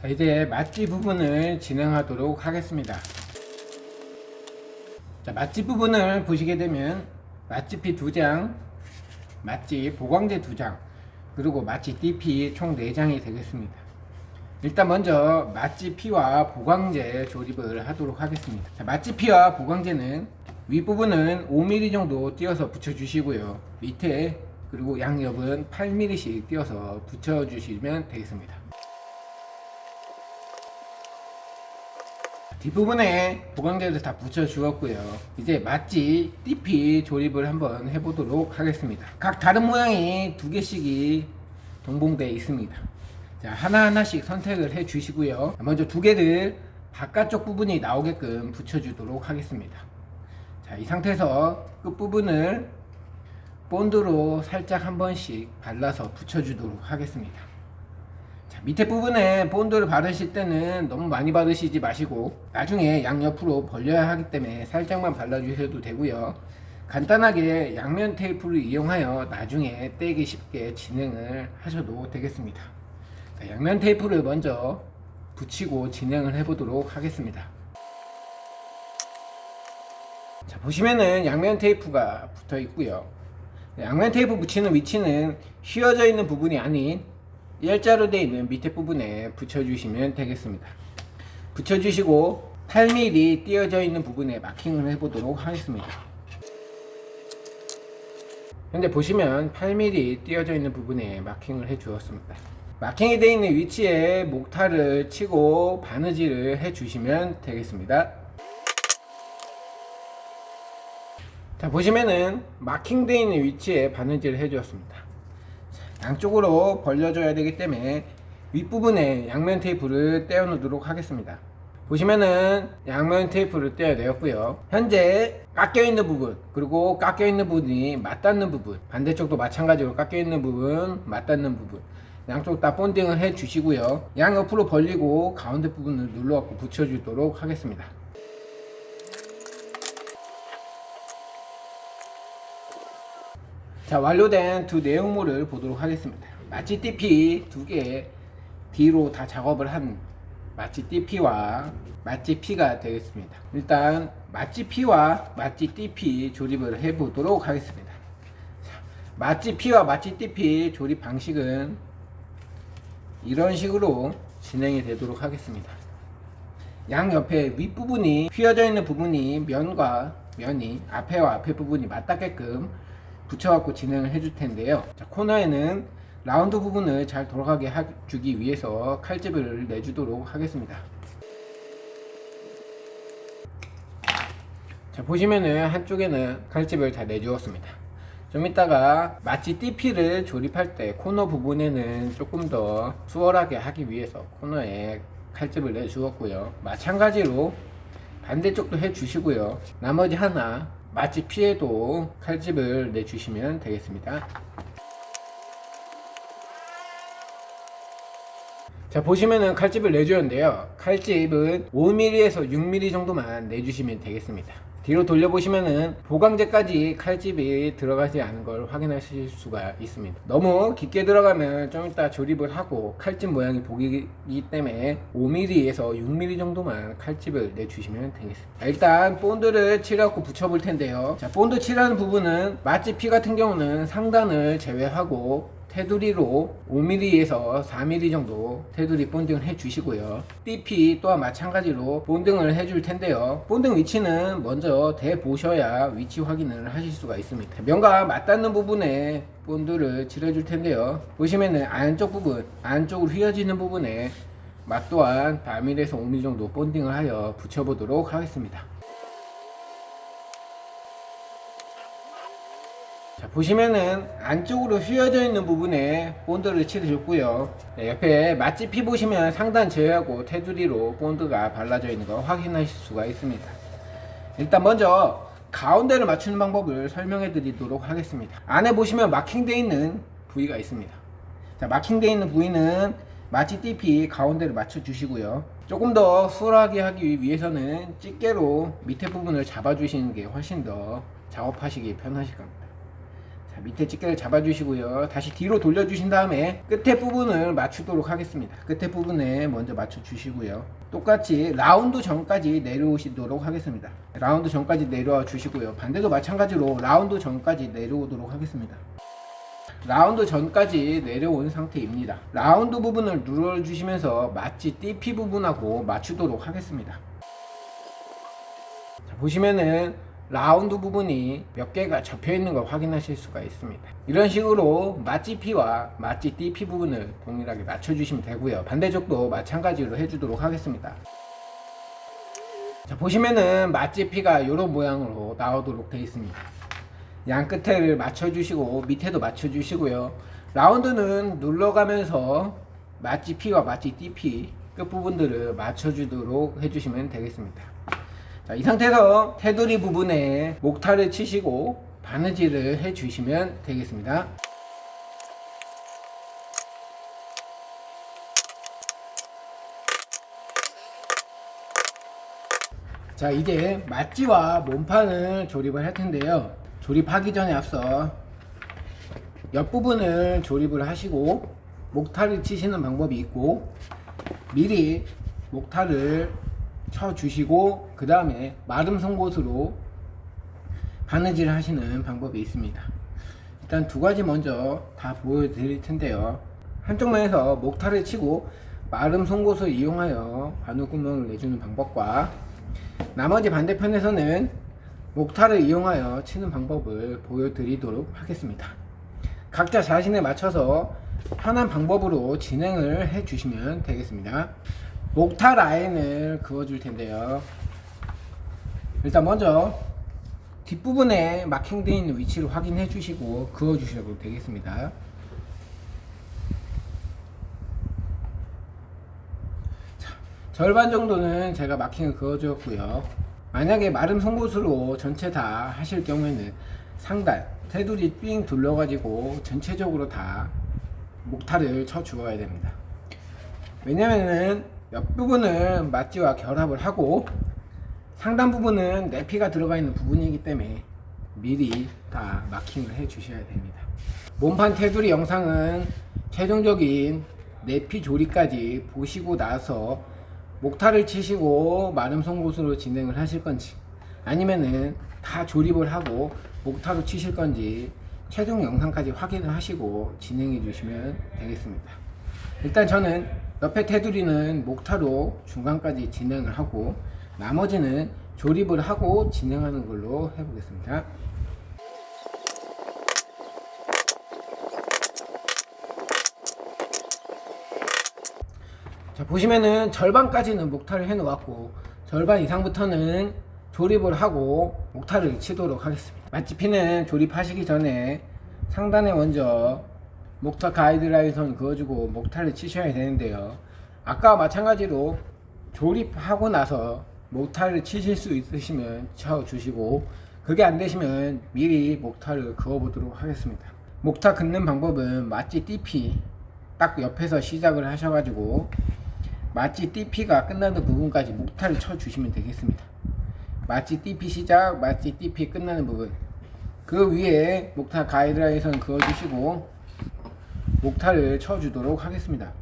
자, 이제 맛집 부분을 진행하도록 하겠습니다. 자, 맛집 부분을 보시게 되면 맛집피 두 장, 맛집 보광제 두 장, 그리고 맛집 DP 총 4장이 되겠습니다. 일단 먼저 맛집 피와 보광제 조립을 하도록 하겠습니다. 자, 맛집 피와 보광제는 윗부분은 5mm 정도 띄어서 붙여주시고요. 밑에 그리고 양옆은 8mm씩 띄어서 붙여주시면 되겠습니다. 뒷부분에 보강제를 다 붙여 주었고요. 이제 맛지 띠피 조립을 한번 해보도록 하겠습니다. 각 다른 모양이 두 개씩이 동봉되어 있습니다. 자, 하나하나씩 선택을 해 주시고요. 먼저 두 개를 바깥쪽 부분이 나오게끔 붙여 주도록 하겠습니다. 자, 이 상태에서 끝부분을 본드로 살짝 한 번씩 발라서 붙여 주도록 하겠습니다. 자, 밑에 부분에 본드를 바르실 때는 너무 많이 바르시지 마시고 나중에 양옆으로 벌려야 하기 때문에 살짝만 발라주셔도 되고요. 간단하게 양면 테이프를 이용하여 나중에 떼기 쉽게 진행을 하셔도 되겠습니다. 자, 양면 테이프를 먼저 붙이고 진행을 해보도록 하겠습니다. 자, 보시면은 양면 테이프가 붙어 있고요. 양면 테이프 붙이는 위치는 휘어져 있는 부분이 아닌 일자로 되어 있는 밑에 부분에 붙여주시면 되겠습니다. 붙여주시고 8mm 띄어져 있는 부분에 마킹을 해보도록 하겠습니다. 현재 보시면 8mm 띄어져 있는 부분에 마킹을 해 주었습니다. 마킹이 되어 있는 위치에 목타를 치고 바느질을 해 주시면 되겠습니다. 자 보시면은 마킹되어 있는 위치에 바느질을 해 주었습니다. 양쪽으로 벌려줘야 되기 때문에 윗부분에 양면 테이프를 떼어 놓도록 하겠습니다. 보시면은 양면 테이프를 떼어 내었고요. 현재 깎여 있는 부분 그리고 깎여 있는 부분이 맞닿는 부분 반대쪽도 마찬가지로 깎여 있는 부분 맞닿는 부분 양쪽 다 본딩을 해 주시고요. 양 옆으로 벌리고 가운데 부분을 눌러 갖고 붙여 주도록 하겠습니다. 자 완료된 두 내용물을 보도록 하겠습니다. 마치 TP 두개 뒤로 다 작업을 한 마치 TP와 마치 P가 되겠습니다. 일단 마치 P와 마치 TP 조립을 해 보도록 하겠습니다. 자, 마치 P와 마치 TP 조립 방식은 이런 식으로 진행이 되도록 하겠습니다. 양 옆에 윗부분이 휘어져 있는 부분이 면과 면이 앞에와 앞에 부분이 맞닿게끔 붙여갖고 진행을 해줄 텐데요. 자, 코너에는 라운드 부분을 잘 돌아가게 해주기 위해서 칼집을 내주도록 하겠습니다. 자, 보시면은 한쪽에는 칼집을 다 내주었습니다. 좀 이따가 마치 띠피를 조립할 때 코너 부분에는 조금 더 수월하게 하기 위해서 코너에 칼집을 내주었고요. 마찬가지로 반대쪽도 해주시고요. 나머지 하나 마치 피에도 칼집을 내주시면 되겠습니다. 자 보시면은 칼집을 내주었는데요. 칼집은 5mm에서 6mm 정도만 내주시면 되겠습니다. 뒤로 돌려보시면은 보강제까지 칼집이 들어가지 않은 걸 확인하실 수가 있습니다. 너무 깊게 들어가면 좀 이따 조립을 하고 칼집 모양이 보이기 때문에 5mm에서 6mm 정도만 칼집을 내주시면 되겠습니다. 일단 본드를 칠하고 붙여볼 텐데요. 자, 본드 칠하는 부분은 맛집 피 같은 경우는 상단을 제외하고 테두리로 5mm에서 4mm 정도 테두리 본딩을 해주시고요. DP 또한 마찬가지로 본딩을 해줄 텐데요. 본딩 위치는 먼저 대보셔야 위치 확인을 하실 수가 있습니다. 면과 맞닿는 부분에 본드를 칠해줄 텐데요. 보시면은 안쪽 부분, 안쪽으로 휘어지는 부분에 맛 또한 4mm에서 5mm 정도 본딩을 하여 붙여보도록 하겠습니다. 자, 보시면은 안쪽으로 휘어져 있는 부분에 본드를 칠해줬고요. 네, 옆에 맛집 피 보시면 상단 제외하고 테두리로 본드가 발라져 있는 거 확인하실 수가 있습니다. 일단 먼저 가운데를 맞추는 방법을 설명해 드리도록 하겠습니다. 안에 보시면 마킹되어 있는 부위가 있습니다. 자, 마킹되어 있는 부위는 마치 TP 가운데를 맞춰 주시고요. 조금 더 수월하게 하기 위해서는 집게로 밑에 부분을 잡아 주시는 게 훨씬 더 작업하시기 편하실 겁니다. 자, 밑에 집게를 잡아주시고요. 다시 뒤로 돌려주신 다음에 끝에 부분을 맞추도록 하겠습니다. 끝에 부분에 먼저 맞춰주시고요. 똑같이 라운드 전까지 내려오시도록 하겠습니다. 라운드 전까지 내려와 주시고요. 반대도 마찬가지로 라운드 전까지 내려오도록 하겠습니다. 라운드 전까지 내려온 상태입니다. 라운드 부분을 눌러주시면서 마치 띠피 부분하고 맞추도록 하겠습니다. 자, 보시면은 라운드 부분이 몇 개가 접혀 있는 걸 확인하실 수가 있습니다. 이런 식으로 마찌 P와 마찌 DP 부분을 동일하게 맞춰주시면 되고요. 반대쪽도 마찬가지로 해주도록 하겠습니다. 자, 보시면은 마찌 P가 이런 모양으로 나오도록 되어 있습니다. 양 끝에를 맞춰주시고 밑에도 맞춰주시고요. 라운드는 눌러가면서 마찌 P와 마찌 DP 끝 부분들을 맞춰주도록 해주시면 되겠습니다. 자, 이 상태에서 테두리 부분에 목타를 치시고 바느질을 해 주시면 되겠습니다. 자 이제 맞지와 몸판을 조립을 할 텐데요 조립하기 전에 앞서 옆부분을 조립을 하시고 목타를 치시는 방법이 있고 미리 목타를 쳐 주시고 그 다음에 마름 송곳으로 바느질 하시는 방법이 있습니다 일단 두 가지 먼저 다 보여드릴 텐데요 한쪽 면에서 목타를 치고 마름 송곳을 이용하여 바늘구멍을 내주는 방법과 나머지 반대편에서는 목타를 이용하여 치는 방법을 보여드리도록 하겠습니다. 각자 자신에 맞춰서 편한 방법으로 진행을 해 주시면 되겠습니다. 목타 라인을 그어줄 텐데요. 일단 먼저 뒷부분에 마킹되어 있는 위치를 확인해 주시고 그어 주셔도 되겠습니다. 절반 정도는 제가 마킹을 그어 주었고요. 만약에 마름 송곳으로 전체 다 하실 경우에는 상단 테두리 삥 둘러가지고 전체적으로 다 목타를 쳐 주어야 됩니다. 왜냐면은 옆부분은 맞지와 결합을 하고 상단 부분은 내피가 들어가 있는 부분이기 때문에 미리 다 마킹을 해 주셔야 됩니다. 몸판 테두리 영상은 최종적인 내피 조리까지 보시고 나서 목타를 치시고 마름 송곳으로 진행을 하실 건지 아니면은 다 조립을 하고 목타로 치실 건지 최종 영상까지 확인을 하시고 진행해 주시면 되겠습니다. 일단 저는 옆에 테두리는 목타로 중간까지 진행을 하고 나머지는 조립을 하고 진행하는 걸로 해보겠습니다. 자 보시면은 절반까지는 목타를 해 놓았고 절반 이상부터는 조립을 하고 목타를 치도록 하겠습니다 맛집피는 조립하시기 전에 상단에 먼저 목타 가이드라인 선 그어주고 목타를 치셔야 되는데요 아까와 마찬가지로 조립하고 나서 목타를 치실 수 있으시면 쳐 주시고 그게 안 되시면 미리 목타를 그어 보도록 하겠습니다 목타 긋는 방법은 마찌 띠피 딱 옆에서 시작을 하셔가지고 마치 띠피가 끝나는 부분까지 목타를 쳐 주시면 되겠습니다. 마치 띠피 시작, 마치 띠피 끝나는 부분. 그 위에 목타 가이드라인선 그어 주시고 목타를 쳐 주도록 하겠습니다.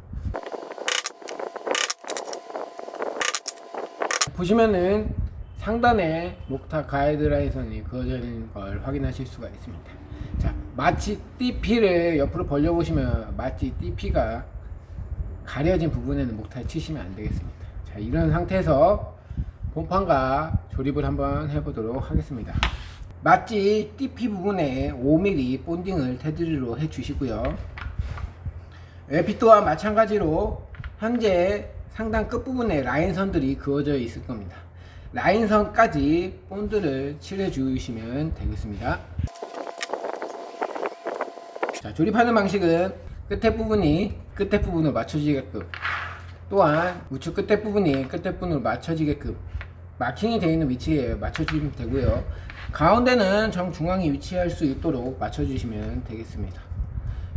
보시면은 상단에 목타 가이드라인선이 그어져 있는 걸 확인하실 수가 있습니다. 자, 마치 띠피를 옆으로 벌려 보시면 마치 띠피가 가려진 부분에는 목타를 치시면 안 되겠습니다. 자, 이런 상태에서 본판과 조립을 한번 해보도록 하겠습니다. 마치 띠피 부분에 5mm 본딩을 테두리로 해주시고요. 외피 또한 마찬가지로 현재 상단 끝부분에 라인선들이 그어져 있을 겁니다. 라인선까지 본드를 칠해 주시면 되겠습니다. 자, 조립하는 방식은 끝에 부분이 끝에 부분을 맞춰지게끔 또한 우측 끝에 부분이 끝에 부분을 맞춰지게끔 마킹이 되어 있는 위치에 맞춰주시면 되고요 가운데는 정중앙에 위치할 수 있도록 맞춰주시면 되겠습니다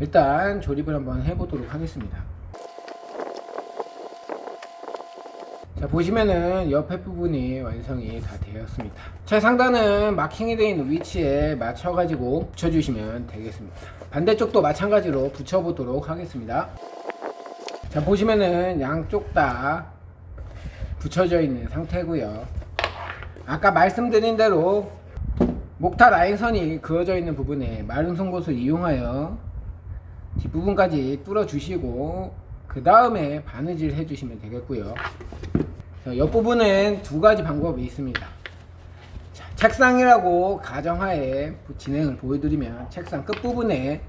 일단 조립을 한번 해보도록 하겠습니다. 자 보시면은 옆에 부분이 완성이 다 되었습니다. 최상단은 마킹이 되어 위치에 맞춰 가지고 붙여 주시면 되겠습니다. 반대쪽도 마찬가지로 붙여 보도록 하겠습니다. 자 보시면은 양쪽 다 붙여져 있는 상태고요. 아까 말씀드린 대로 목타 라인선이 그어져 있는 부분에 마른 송곳을 이용하여 뒷부분까지 뚫어 주시고 그 다음에 바느질 해 주시면 되겠고요. 자, 옆부분은 두 가지 방법이 있습니다. 자, 책상이라고 가정하에 진행을 보여드리면 책상 끝부분에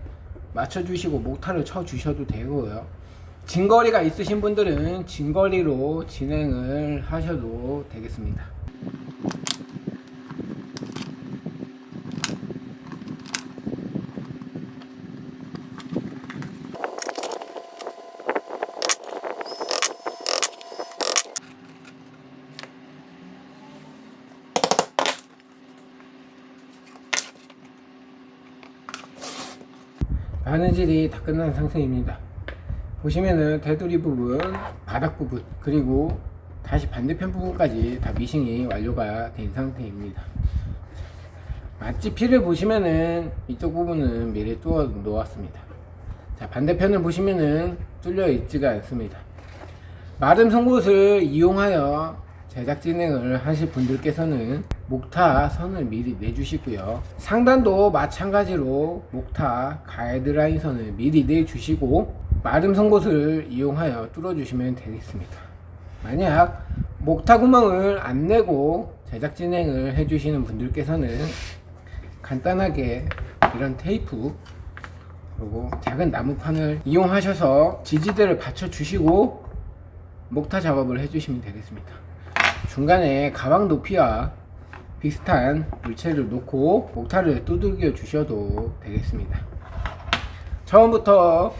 맞춰 주시고 목타를 쳐 주셔도 되고요. 진거리가 있으신 분들은 진거리로 진행을 하셔도 되겠습니다 바느질이 다 끝난 상태입니다. 보시면은 테두리 부분, 바닥 부분, 그리고 다시 반대편 부분까지 다 미싱이 완료가 된 상태입니다. 맛집 피를 보시면은 이쪽 부분은 미리 뚫어 놓았습니다. 자, 반대편을 보시면은 뚫려 있지가 않습니다. 마름 송곳을 이용하여 제작 진행을 하실 분들께서는 목타 선을 미리 내주시고요. 상단도 마찬가지로 목타 가이드라인 선을 미리 내주시고 마름 송곳을 이용하여 뚫어주시면 되겠습니다. 만약 목타 구멍을 안 내고 제작 진행을 해주시는 분들께서는 간단하게 이런 테이프 그리고 작은 나무판을 이용하셔서 지지대를 받쳐 주시고 목타 작업을 해주시면 되겠습니다. 중간에 가방 높이와 비슷한 물체를 놓고 목타를 두들겨 주셔도 되겠습니다. 처음부터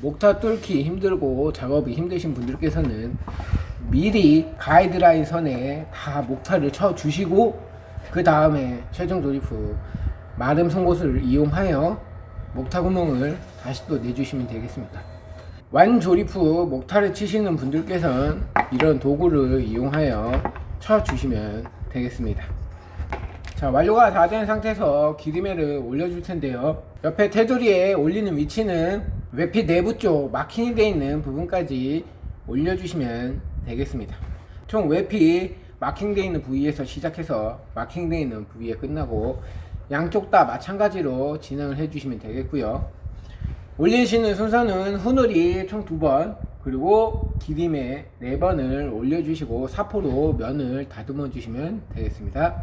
목타 뚫기 힘들고 작업이 힘드신 분들께서는 미리 가이드라인 선에 다 목타를 쳐 주시고 그 다음에 최종 조립 후 마름 송곳을 이용하여 목타 구멍을 다시 또 내주시면 되겠습니다. 완 조립 후 목타를 치시는 분들께서는 이런 도구를 이용하여 쳐 주시면 되겠습니다. 자 완료가 다 된 상태에서 기름에를 올려줄 텐데요. 옆에 테두리에 올리는 위치는 외피 내부 쪽 마킹이 되어 있는 부분까지 올려주시면 되겠습니다. 총 외피 마킹되어 있는 부위에서 시작해서 마킹되어 있는 부위에 끝나고 양쪽 다 마찬가지로 진행을 해주시면 되겠고요. 올리시는 순서는 후늘이 총 두 번, 그리고 기림에 네 번을 올려주시고 사포로 면을 다듬어 주시면 되겠습니다.